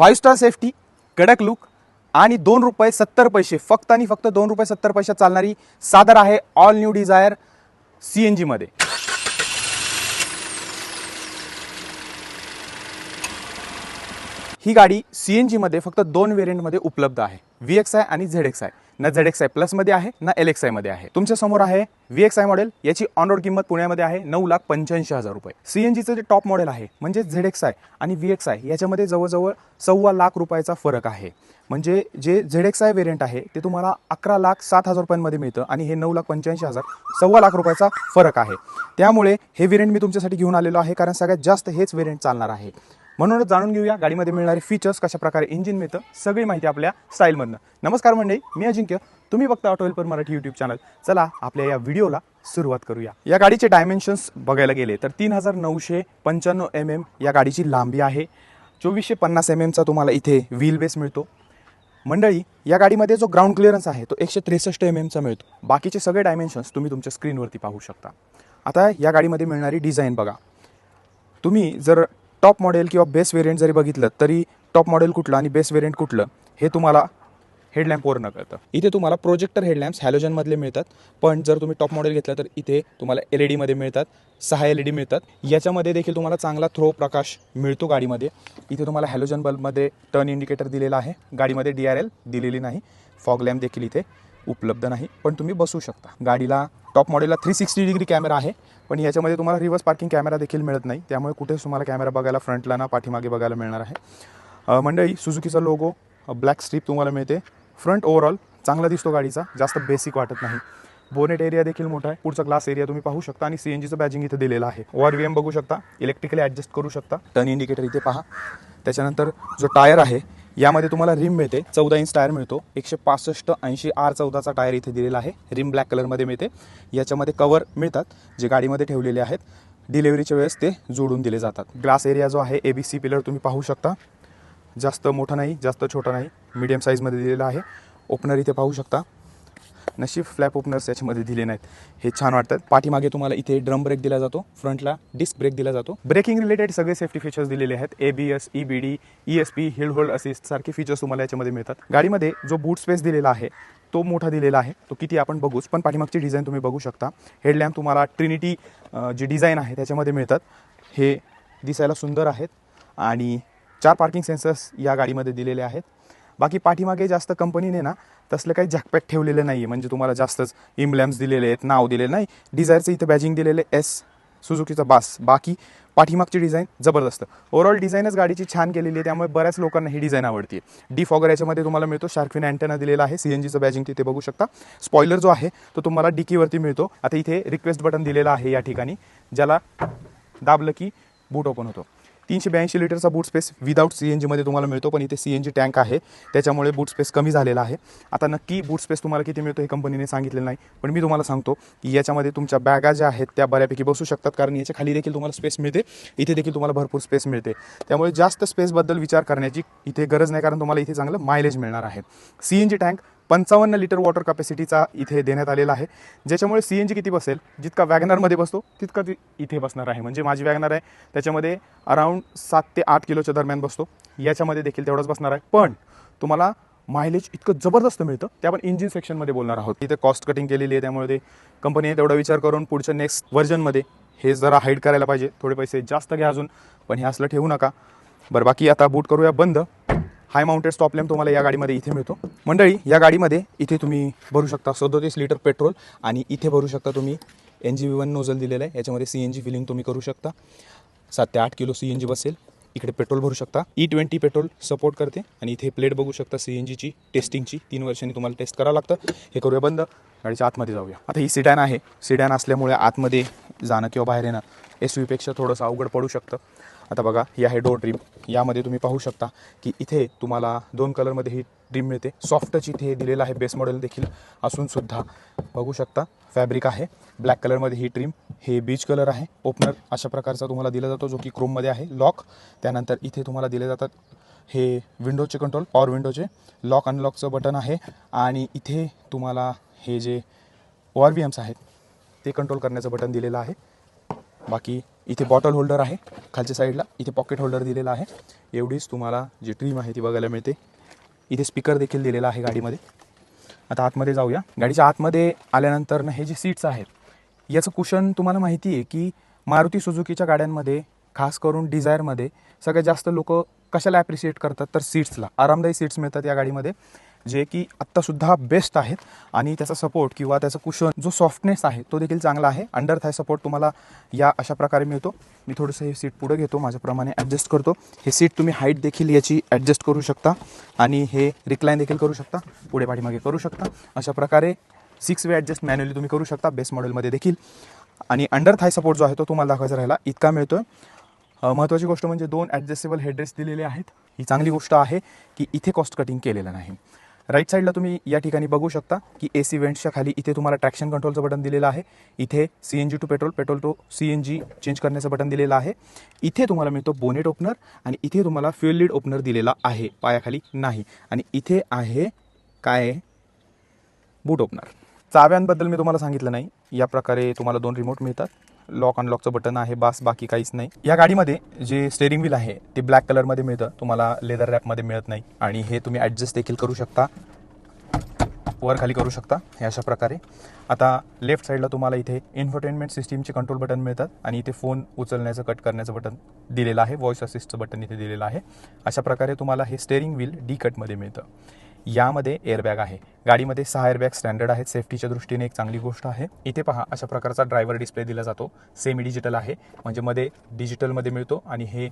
Five star safety कडक look आणि दोन रुपये सत्तर पैसे. फक्त आणि फक्त दोन रुपये सत्तर पैशात चालणारी सादर आहे all new Dzire C N जीमध्ये ही गाडी सी एन जीमध्ये फक्त दोन व्हेरियंटमध्ये उपलब्ध आहे. व्ही एक्स आय आणि झेड एक्स आय ना झेड एक्स आय प्लसमध्ये आहे ना एल एक्स आयमध्ये आहे. तुमच्यासमोर आहे व्ही एक्स आय मॉडेल याची ऑन रोड किंमत पुण्यामध्ये आहे नऊ लाख पंच्याऐंशी हजार रुपये. सी एन जीचं जे टॉप मॉडेल आहे म्हणजे झेड एक्स आय आणि व्ही एक्स आय याच्यामध्ये जवळजवळ सव्वा लाख रुपयाचा फरक आहे. म्हणजे जे झेड एक्स आय वेरियंट आहे ते तुम्हाला अकरा लाख सात हजार रुपयांमध्ये मिळतं आणि हे नऊ लाख पंच्याऐंशी हजार सव्वा लाख रुपयाचा फरक आहे. त्यामुळे हे वेरियंट मी तुमच्यासाठी घेऊन आलेलो आहे कारण सगळ्यात जास्त हेच वेरियंट चालणार आहे. म्हणूनच जाणून घेऊया गाडीमध्ये मिळणारे फीचर्स कशा प्रकारे इंजिन मिळतं सगळी माहिती आपल्या स्टाईलमधनं नमस्कार मंडळी मी अजिंक्य. तुम्ही बघता ऑटोवेल पर मराठी यूट्यूब चॅनल चला आपल्या या व्हिडिओला सुरुवात करूया. या गाडीचे डायमेन्शन्स बघायला गेले तर तीन हजार नऊशे पंच्याण्णव एम एम या गाडीची लांबी आहे. चोवीसशे पन्नास एम एमचा तुम्हाला इथे व्हील बेस मिळतो. मंडळी या गाडीमध्ये जो ग्राउंड क्लिअरन्स आहे तो एकशे त्रेसष्ट एम एमचा मिळतो. बाकीचे सगळे डायमेन्शन्स तुम्ही तुमच्या स्क्रीनवरती पाहू शकता. आता या गाडीमध्ये मिळणारी डिझाईन बघा. तुम्ही जर टॉप मॉडेल किंवा बेस व्हेरियंट जरी बघितलं तरी टॉप मॉडेल कुठलं आणि बेस व्हेरियंट कुठलं हे तुम्हाला हेडलॅम्पवरनं कळतं. इथे तुम्हाला प्रोजेक्टर हेडलॅम्प्स हॅलोजनमधले मिळतात पण जर तुम्ही टॉप मॉडेल घेतलं तर इथे तुम्हाला एल ई डीमध्ये मिळतात सहा एल ई डी मिळतात. याच्यामध्ये देखील तुम्हाला चांगला थ्रो प्रकाश मिळतो गाडीमध्ये. इथे तुम्हाला हॅलोजन बल्बमध्ये टर्न इंडिकेटर दिलेला आहे. गाडीमध्ये डी आर एल दिलेली नाही. फॉग लॅम्प देखील इथे उपलब्ध नाही. पण तुम्ही बसू शकता. गाडीला टॉप मॉडेलला थ्री सिक्स्टी डिग्री कॅमेरा आहे. पण याच्यामध्ये तुम्हाला रिव्हर्स पार्किंग कॅमेरा देखील मिळत नाही. त्यामुळे कुठेच तुम्हाला कॅमेरा बघायला फ्रंटला ना पाठीमागे बघायला मिळणार आहे. मंडळी सुझुकीचा लोगो ब्लॅक स्ट्रीप तुम्हाला मिळते. फ्रंट ओव्हरऑल चांगला दिसतो गाडीचा जास्त बेसिक वाटत नाही. बोनेट एरिया देखील मोठा आहे. पुढचा ग्लास एरिया तुम्ही पाहू शकता आणि सी एन जीचं बॅजिंग इथे दिलेलं आहे. ओआर व्ही एम बघू शकता. इलेक्ट्रिकली ॲडजस्ट करू शकता. टर्न इंडिकेटर इथे पहा. त्याच्यानंतर जो टायर आहे यामध्ये तुम्हाला रिम मिळते. चौदा इंच टायर मिळतो. एकशे पासष्ट ऐंशी आर चौदाचा टायर इथे दिलेला आहे. रिम ब्लॅक कलरमध्ये मिळते. याच्यामध्ये कवर मिळतात जे गाडीमध्ये ठेवलेले आहेत. डिलेवरीच्या वेळेस ते जोडून दिले जातात. ग्लास एरिया जो आहे ए बी सी पिलर तुम्ही पाहू शकता. जास्त मोठा नाही जास्त छोटा नाही. मीडियम साईजमध्ये दिलेला आहे. ओपनर इथे पाहू शकता. नशीब फ्लॅप ओपनर्स याच्यामध्ये दिले नाहीत. हे छान वाटतात. पाठीमागे तुम्हाला इथे ड्रम ब्रेक दिला जातो. फ्रंटला डिस्क ब्रेक दिला जातो. ब्रेकिंग रिलेटेड सगळे सेफ्टी फीचर्स दिलेले आहेत. A B S E B D E S P hill hold assist सारखे फीचर्स तुम्हाला याच्यामध्ये मिळतात. गाडीमध्ये जो बूट स्पेस दिलेला आहे तो मोठा दिलेला आहे. तो किती आपण बघूच पण पाठीमागची डिझाईन तुम्ही बघू शकता. हेडलॅम्प तुम्हाला ट्रिनिटी जी डिझाईन आहे त्याच्यामध्ये मिळतात. हे दिसायला सुंदर आहेत. आणि चार पार्किंग सेन्सर्स या गाडीमध्ये दिलेले आहेत. बाकी पाठीमागे जास्त कंपनीने ना तसलं काही जॅकपॅक ठेवलेलं नाही आहे म्हणजे तुम्हाला जास्तच इम्ब्लॅम्स दिलेले आहेत नाव दिलेलं नाही. डिझायरचं इथं बॅजिंग दिलेलं आहे एस सुझुकीचा बास. बाकी पाठीमागची डिझाईन जबरदस्त. ओव्हरऑल डिझाईनच गाडीची छान केलेली आहे त्यामुळे बऱ्याच लोकांना ही डिझाईन आवडते डी फॉगर याच्यामध्ये तुम्हाला मिळतो शार्कविन अँटेना दिलेला आहे सी एन जीचं बॅजिंग तिथे बघू शकता. स्पॉयलर जो आहे तो तुम्हाला डिकीवरती मिळतो. आता इथे रिक्वेस्ट बटन दिलेलं आहे या ठिकाणी ज्याला दाबलं की बूट ओपन होतो. तीनशे ब्याऐंशी लिटरचा boot space without C N जीमध्ये तुम्हाला मिळतो पण इथे सी एन जी टँक आहे. त्याच्यामुळे बूट स्पेस कमी झालेला आहे. आता नक्की बूट स्पेस तुम्हाला किती मिळतो हे कंपनीने सांगितलेलं नाही पण मी तुम्हाला सांगतो की याच्यामध्ये तुमच्या बॅगा ज्या आहेत त्या बऱ्यापैकी बसू शकतात कारण याच्या खाली देखील तुम्हाला स्पेस मिळते. इथे देखील तुम्हाला भरपूर स्पेस मिळते. त्यामुळे जास्त स्पेसबद्दल विचार करण्याची इथे गरज नाही कारण तुम्हाला इथे चांगलं मायलेज मिळणार आहे. सी एन जी टँक पंचावन्न लिटर वॉटर कॅपॅसिटीचा इथे देण्यात आलेला आहे. ज्याच्यामुळे सी एन जी किती बसेल? जितका वॅगनरमध्ये बसतो तितका ती इथे बसणार आहे. म्हणजे माझी वॅगनर आहे त्याच्यामध्ये अराऊंड सात ते आठ किलोच्या दरम्यान बसतो. याच्यामध्ये देखील तेवढंच बसणार आहे. पण तुम्हाला मायलेज इतकं जबरदस्त मिळतं ते आपण इंजिन सेक्शनमध्ये बोलणार आहोत. इथे कॉस्ट कटिंग केलेली आहे त्यामुळे ते कंपनीने तेवढा विचार करून पुढच्या नेक्स्ट व्हर्जनमध्ये हे जरा हाईड करायला पाहिजे. थोडे पैसे जास्त घ्या अजून पण हे असलं ठेवू नका. बरं बाकी आता बूट करूया बंद. हाय माउंटेड स्टॉप लॅम्प तुम्हाला या गाडीमध्ये इथे मिळतो. मंडळी या गाडीमध्ये इथे तुम्ही भरू शकता सदोतीस लिटर पेट्रोल आणि इथे भरू शकता तुम्ही N G V one nozzle दिलेलं आहे. याच्यामध्ये सी एन जी फिलिंग तुम्ही करू शकता. सात ते आठ किलो सी एन जी बसेल. इकडे पेट्रोल भरू शकता. E E twenty petrol support करते आणि इथे प्लेट बघू शकता सी एन जीची टेस्टिंगची तीन वर्षांनी तुम्हाला टेस्ट करावं लागतं. हे करूया बंद. गाडीच्या आतमध्ये जाऊया. आता ही सिडॅन आहे. सिडॅन असल्यामुळे आतमध्ये जाणं किंवा बाहेर येणं एसपेक्षा थोडंसं अवघड पडू शकतं. आता बघा ही आहे डोर ड्रीम यामध्ये तुम्ही पाहू शकता की इथे तुम्हाला दोन कलरमध्ये ही ड्रीम मिळते. सॉफ्टच इथे दिलेलं आहे बेस मॉडेल देखील असून सुद्धा. बघू शकता फॅब्रिक आहे. ब्लॅक कलरमध्ये ही ड्रीम हे बीच कलर आहे. ओपनर अशा प्रकारचा तुम्हाला दिला जातो जो की क्रोममध्ये आहे लॉक. त्यानंतर इथे तुम्हाला दिले जातात हे विंडोचे कंट्रोल पॉवर विंडोचे. लॉक अनलॉकचं बटन आहे. आणि इथे तुम्हाला हे जे ओ आर व्ही एम्स आहेत ते कंट्रोल करण्याचं बटन दिलेलं आहे. बाकी इथे बॉटल होल्डर आहे. खालच्या साईडला इथे पॉकेट होल्डर दिलेला आहे. एवढीच तुम्हाला जी ट्रीम आहे ती बघायला मिळते. इथे स्पीकर देखील दिलेला आहे गाडीमध्ये. आता आतमध्ये जाऊया. गाडीच्या आतमध्ये आल्यानंतर ना हे जे सीट्स आहेत याचं कुशन तुम्हाला माहिती आहे की मारुती सुझुकीच्या गाड्यांमध्ये खास करून डिझायरमध्ये सगळ्यात जास्त लोक कशाला ॲप्रिशिएट करतात? तर सीट्सला आरामदायी सीट्स मिळतात या गाडीमध्ये जे की आत्तासुद्धा बेस्ट आहेत. आणि त्याचा सपोर्ट किंवा त्याचा कुशन जो सॉफ्टनेस आहे तो देखील चांगला आहे. अंडर थाय सपोर्ट तुम्हाला या अशा प्रकारे मिळतो. मी थोडंसं हे सीट पुढे घेतो माझ्याप्रमाणे ॲडजस्ट करतो. हे सीट तुम्ही हाईट देखील याची ॲडजस्ट करू शकता. आणि हे रिक्लाईन देखील करू शकता. पुढे पाठीमागे करू शकता. अशा प्रकारे सिक्स वे ॲडजस्ट मॅन्युअली तुम्ही करू शकता बेस्ट मॉडेलमध्ये देखील. आणि अंडर थाय सपोर्ट जो आहे तो तुम्हाला दाखवायचा राहिला इतका मिळतो आहे महत्त्वाची गोष्ट म्हणजे दोन ॲडजस्टेबल हेडरेस्ट दिलेले आहेत. ही चांगली गोष्ट आहे की इथे कॉस्ट कटिंग केलेलं नाही. राईट साईडला तुम्ही या ठिकाणी बघू शकता की ए सी वेंट्सच्या खाली इथे तुम्हाला ट्रॅक्शन कंट्रोलचं बटन दिलेलं आहे. इथे C N G to petrol petrol to C N G change करण्याचं बटन दिलेलं आहे. इथे तुम्हाला मिळतो बोनेट ओपनर आणि इथे तुम्हाला फ्युएल लीड ओपनर दिलेला आहे. पायाखाली नाही. आणि इथे आहे काय? बूट ओपनर चाव्यांबद्दल मी तुम्हाला सांगितलं नाही. या प्रकारे तुम्हाला दोन रिमोट मिळतात. लॉक अनलॉकचं बटन आहे बास बाकी काहीच नाही. या गाडीमध्ये जे स्टेअरिंग व्हील आहे ते ब्लॅक कलरमध्ये मिळतं. तुम्हाला लेदर रॅपमध्ये मिळत नाही. आणि हे तुम्ही ॲडजस्ट देखील करू शकता. वर खाली करू शकता. हे अशा प्रकारे. आता लेफ्ट साईडला तुम्हाला इथे इन्फरटेनमेंट सिस्टीमचे कंट्रोल बटन मिळतात. आणि इथे फोन उचलण्याचं कट करण्याचं बटन दिलेलं आहे. व्हॉइस असिस्टचं बटन इथे दिलेलं आहे. अशा प्रकारे तुम्हाला हे स्टेअरिंग व्हील डी कटमध्ये मिळतं. यामध्ये एअरबॅग आहे. गाडीमध्ये सहा एअरबॅग स्टँडर्ड आहेत. सेफ्टीच्या दृष्टीने एक चांगली गोष्ट आहे. इथे पहा अशा प्रकारचा ड्रायव्हर डिस्प्ले दिला जातो. सेमी डिजिटल आहे. म्हणजे मध्ये डिजिटलमध्ये मिळतो आणि हे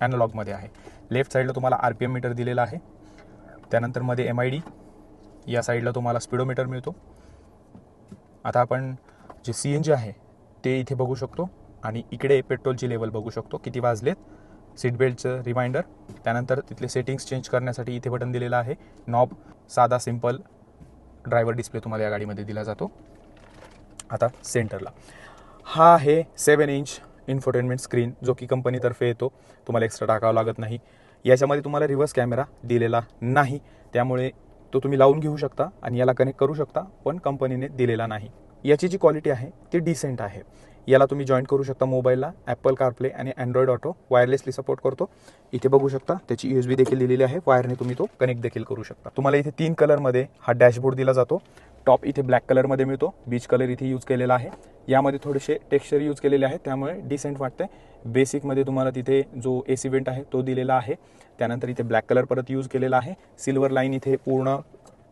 ॲनलॉगमध्ये आहे. लेफ्ट साईडला तुम्हाला आर पी एम मीटर दिलेला आहे. त्यानंतरमध्ये एम आय डी या साईडला तुम्हाला स्पीडोमीटर मिळतो. आता आपण जे सी एन जी आहे ते इथे बघू शकतो. आणि इकडे पेट्रोलची लेवल बघू शकतो. किती वाजलेत? सीट बेल्टचं रिमाइंडर त्यानंतर तिथले सेटिंग्स चेंज करण्यासाठी इथे बटन दिलेलं आहे. नॉब साधा सिंपल ड्रायव्हर डिस्प्ले तुम्हाला या गाडीमध्ये दिला जातो. आता सेंटरला हा आहे सेवन इंच इन्फोटेनमेंट स्क्रीन जो की कंपनीतर्फे येतो. तुम्हाला एक्स्ट्रा टाकावा लागत नाही. याच्यामध्ये तुम्हाला रिव्हर्स कॅमेरा दिलेला नाही. त्यामुळे तो तुम्ही लावून घेऊ शकता आणि याला कनेक्ट करू शकता पण कंपनीने दिलेला नाही. याची जी क्वालिटी आहे ती डिसेंट आहे. याला तुम्ही जॉईन करू शकता मोबाईलला ॲपल कारप्ले आणि अँड्रॉइड ऑटो वायरलेसली सपोर्ट करतो. इथे बघू शकता त्याची यू एस बी देखील दिलेली आहे. वायरने तुम्ही तो कनेक्ट देखील करू शकता. तुम्हाला इथे तीन कलरमध्ये हा डॅशबोर्ड दिला जातो. टॉप इथे ब्लॅक कलरमध्ये मिळतो. बीच कलर इथे यूज केलेला आहे. यामध्ये थोडेसे टेक्स्चर यूज केलेले आहे त्यामुळे डिसेंट वाटते बेसिकमध्ये तुम्हाला तिथे जो ए सी वेंट आहे तो दिलेला आहे. त्यानंतर इथे ब्लॅक कलर परत यूज केलेला आहे. सिल्वर लाईन इथे पूर्ण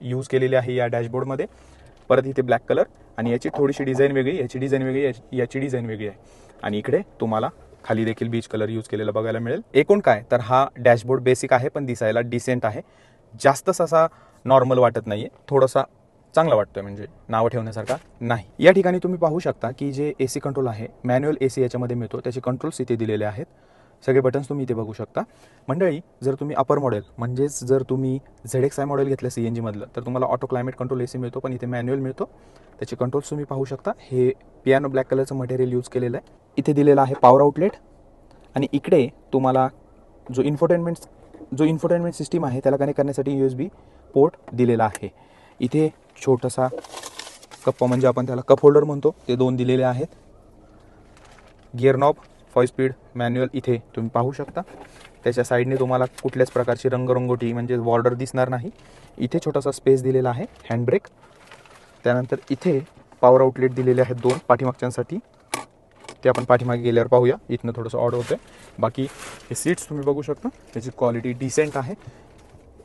यूज केलेली आहे या डॅशबोर्डमध्ये परत इथे ब्लॅक कलर आणि याची थोडीशी डिझाईन वेगळी याची डिझाईन वेगळी याची- डिझाईन वेगळी आहे. आणि इकडे तुम्हाला खाली देखील बीच कलर यूज केलेला बघायला मिळेल. एकूण काय? तर हा डॅशबोर्ड बेसिक आहे पण दिसायला डिसेंट आहे. जास्तच असा नॉर्मल वाटत नाही आहे थोडासा चांगला वाटतोय म्हणजे नावं ठेवण्यासारखा नाही. या ठिकाणी तुम्ही पाहू शकता की जे ए सी कंट्रोल आहे मॅन्युअल ए सी याच्यामध्ये मिळतो. त्याचे कंट्रोल्स इथे दिलेले आहेत. सगळे बटन्स तुम्ही इथे बघू शकता. मंडळी जर तुम्ही अपर मॉडेल म्हणजेच जर तुम्ही झेड एक्स आय मॉडेल घेतलं सी एन जीमधलं तर तुम्हाला auto climate control A C मिळतो पण इथे मॅन्युअल मिळतो. त्याचे कंट्रोल्स तुम्ही पाहू शकता. हे पियानो ब्लॅक कलरचं मटेरियल यूज केलेलं आहे. इथे दिलेलं आहे पॉवर आउटलेट आणि इकडे तुम्हाला जो इन्फोटेनमेंट जो इन्फोटेनमेंट सिस्टीम आहे त्याला कनेक्ट करण्यासाठी यू एस बी पोर्ट दिलेला आहे. इथे छोटासा कप्पा म्हणजे आपण त्याला कप होल्डर म्हणतो. ते दोन दिलेले आहेत. Gear knob five speed manual इथे तुम्ही पाहू शकता. त्याच्या साईडने तुम्हाला कुठल्याच प्रकारची रंगरंगोटी म्हणजे बॉर्डर दिसणार नाही. इथे छोटासा स्पेस दिलेला आहे हँडब्रेक त्यानंतर इथे पॉवर आउटलेट दिलेले आहेत दोन पाठीमागच्यांसाठी. ते आपण पाठीमागे गेल्यावर पाहूया. इथनं थोडंसं ऑड होतं बाकी हे सीट्स तुम्ही बघू शकता. त्याची क्वालिटी डिसेंट आहे.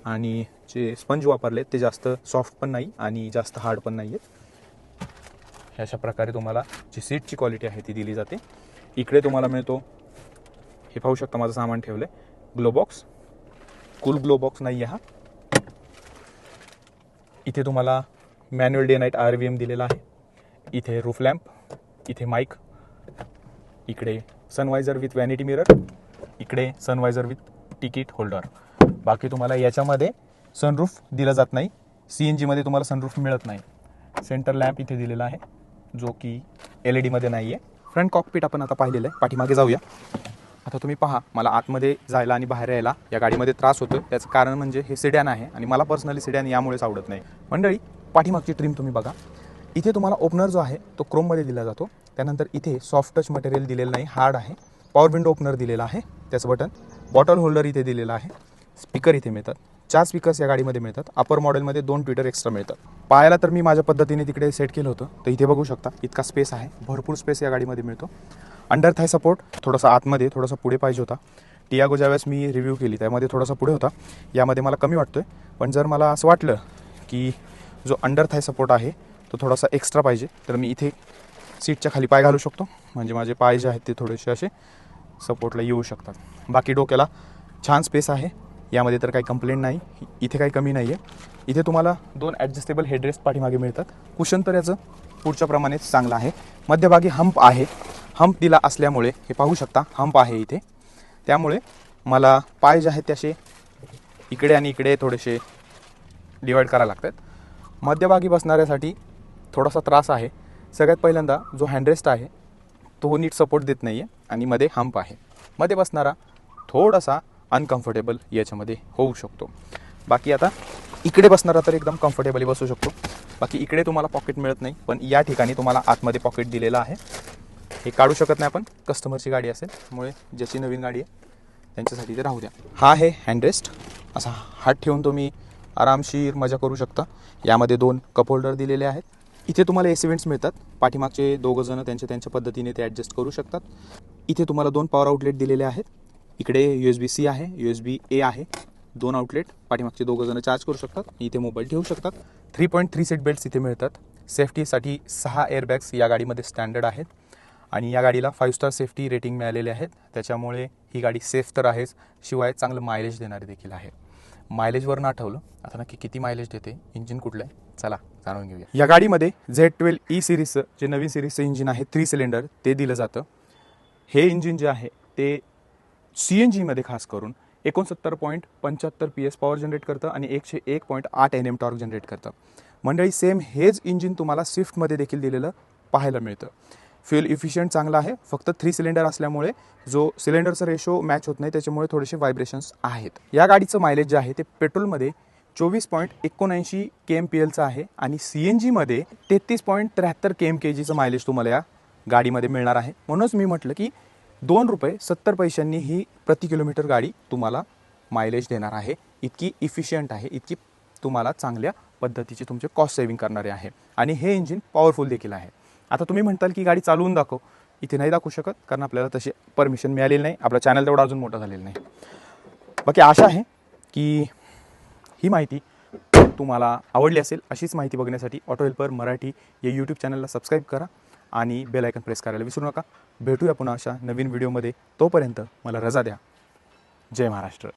आणि जे स्पंज वापरले ते जास्त सॉफ्ट पण नाही आणि जास्त हार्ड पण नाही आहेत अशा प्रकारे तुम्हाला जी सीटची क्वालिटी आहे ती दिली जाते. इकडे तुम्हाला मिळतो. हे पाहू शकता माझं सामान ठेवलं आहे ग्लोबॉक्स कुल कूल नाही आहे हा. इथे तुम्हाला manual day night R V M दिलेला आहे. इथे रूफ लॅम्प इथे माईक इकडे सनवायझर विथ वॅनिटी मिरर इकडे सनवायझर विथ तिकीट होल्डर बाकी तुम्हाला याच्यामध्ये सनरूफ दिलं जात नाही. सी एन जीमध्ये तुम्हाला सनरूफ मिळत नाही. सेंटर लॅम्प इथे दिलेला आहे जो की एल ई डीमध्ये नाही आहे फ्रंट कॉकपीट आपण आता पाहिलेलं आहे. पाठीमागे जाऊया. आता तुम्ही पहा मला आतमध्ये जायला आणि बाहेर यायला या गाडीमध्ये त्रास होतो त्याचं कारण म्हणजे हे सिडॅन आहे आणि मला पर्सनली सिडॅन यामुळेच आवडत नाही. मंडळी पाठीमागची ट्रीम तुम्ही बघा. इथे तुम्हाला ओपनर जो आहे तो क्रोममध्ये दिला जातो. त्यानंतर इथे सॉफ्ट टच मटेरियल दिलेलं नाही हार्ड आहे. पॉवर विंडो ओपनर दिलेला आहे त्याचं बटन बॉटल होल्डर इथे दिलेला आहे. स्पीकर इथे मिळतात. चार स्पीकर्स या गाडीमध्ये मिळतात. अपर मॉडेलमध्ये दोन ट्विटर एक्स्ट्रा मिळतात. पायाला तर मी माझ्या पद्धतीने तिकडे सेट केलं होतं. तर इथे बघू शकता इतका स्पेस आहे. भरपूर स्पेस या गाडीमध्ये मिळतो. अंडर थाय सपोर्ट थोडासा आतमध्ये थोडासा पुढे पाहिजे होता. टियागो ज्यावेळेस मी रिव्ह्यू केली त्यामध्ये थोडासा पुढे होता. यामध्ये मला कमी वाटतोय. पण जर मला असं वाटलं की जो अंडर थाय सपोर्ट आहे तो थोडासा एक्स्ट्रा पाहिजे तर मी इथे सीटच्या खाली पाय घालू शकतो. म्हणजे माझे पाय जे आहेत ते थोडेसे असे सपोर्टला येऊ शकतात. बाकी डोक्याला छान स्पेस आहे. यामध्ये तर काही कंप्लेंट नाही. इथे काही कमी नाही आहे इथे तुम्हाला दोन ॲडजस्टेबल हेडरेस्ट पाठीमागे मिळतात. कुशन तर याचं पुढच्या प्रमाणेच चांगलं आहे. मध्यभागी हंप आहे. हंप दिला असल्यामुळे हे पाहू शकता हंप आहे इथे. त्यामुळे मला पाय जे आहेत त्याचे इकडे आणि इकडे थोडेसे डिवाईड करायला लागतात. मध्यभागी बसणाऱ्यासाठी थोडासा त्रास आहे. सगळ्यात पहिल्यांदा जो हँडरेस्ट आहे तो नीट सपोर्ट देत नाही आहे आणि मध्ये हंप आहे. मध्ये बसणारा थोडासा अनकम्फर्टेबल याच्यामध्ये होऊ शकतो. बाकी आता इकडे बसणारा तर एकदम कम्फर्टेबली बसू शकतो. बाकी इकडे तुम्हाला पॉकेट मिळत नाही पण या ठिकाणी तुम्हाला आतमध्ये पॉकेट दिलेलं आहे. हे काढू शकत नाही आपण. कस्टमरची गाडी असेल त्यामुळे ज्याची नवीन गाडी आहे त्यांच्यासाठी ते राहू द्या. हा आहे हँडरेस्ट असा हात ठेवून तुम्ही आरामशीर मजा करू शकता. यामध्ये दोन कप होल्डर दिलेले आहेत. इथे तुम्हाला एसिवेंट्स मिळतात. पाठीमागचे दोघं जण त्यांच्या त्यांच्या पद्धतीने ते ॲडजस्ट करू शकतात. इथे तुम्हाला दोन पॉवर आउटलेट दिलेले आहेत. इकडे यू एस बी सी आहे यू एस बी ए आहे. दोन आउटलेट पाठीमागचे दोघं जण चार्ज करू शकतात. इथे मोबाईल ठेवू शकतात. Three point three seat belts इथे मिळतात. सेफ्टीसाठी सहा एअरबॅग्स या गाडीमध्ये स्टँडर्ड आहेत. आणि या गाडीला फाईव्ह स्टार सेफ्टी रेटिंग मिळालेले आहेत. त्याच्यामुळे ही गाडी सेफ तर आहेच. शिवाय चांगलं मायलेज देणारी देखील आहे. मायलेजवर ना आठवलं आता नक्की किती मायलेज देते? इंजिन कुठलं आहे? चला जाणून घेऊया. या गाडीमध्ये झेड ट्वेल्व ई सिरीजचं जे नवीन सिरीजचं इंजिन आहे थ्री सिलेंडर ते दिलं जातं. हे इंजिन जे आहे ते सी एन जीमध्ये खास करून एकोणसत्तर पॉईंट पंच्याहत्तर पी एस पॉवर जनरेट करतं आणि एकशे एक पॉईंट आठ एन एम टॉर्क जनरेट करतं. मंडळी सेम हेच इंजिन तुम्हाला स्विफ्टमध्ये देखील दिलेलं पाहायला मिळतं. फ्युल इफिशियंट चांगला आहे. फक्त थ्री सिलेंडर असल्यामुळे जो सिलेंडरचा रेशो मॅच होत नाही त्याच्यामुळे थोडेसे व्हायब्रेशन्स आहेत. या गाडीचं मायलेज जे आहे ते पेट्रोलमध्ये चोवीस पॉईंट एकोणऐंशी के एम पी एलचं आहे आणि सी एन जीमध्ये तेहतीस पॉईंट त्र्याहत्तर के एम के जीचं मायलेज तुम्हाला या गाडीमध्ये मिळणार आहे. म्हणूनच मी म्हटलं की दोन रुपये सत्तर पैशांनी ही प्रति किलोमीटर गाडी तुम्हाला मायलेज देणार आहे. इतकी इफिशियंट आहे. इतकी तुम्हाला चांगल्या पद्धतीचे तुमचे कॉस्ट सेव्हिंग करणारे आहे. आणि हे इंजिन पॉवरफुल देखील आहे. आता तुम्ही म्हणताल की गाडी चालवून दाखव. इथे नाही दाखवू शकत कारण आपल्याला तशी परमिशन मिळालेली नाही. आपला चॅनल तेवढा अजून मोठा झालेला नाही. बाकी आशा आहे की ही माहिती तुम्हाला आवडली असेल. अशीच माहिती बघण्यासाठी ऑटो हेल्पर मराठी या यूट्यूब चॅनलला सबस्क्राईब करा. आणि बेलायकन प्रेस करायला विसरू नका. भेटूया पुन्हा अशा नवीन व्हिडिओमध्ये तोपर्यंत मला रजा द्या. जय महाराष्ट्र.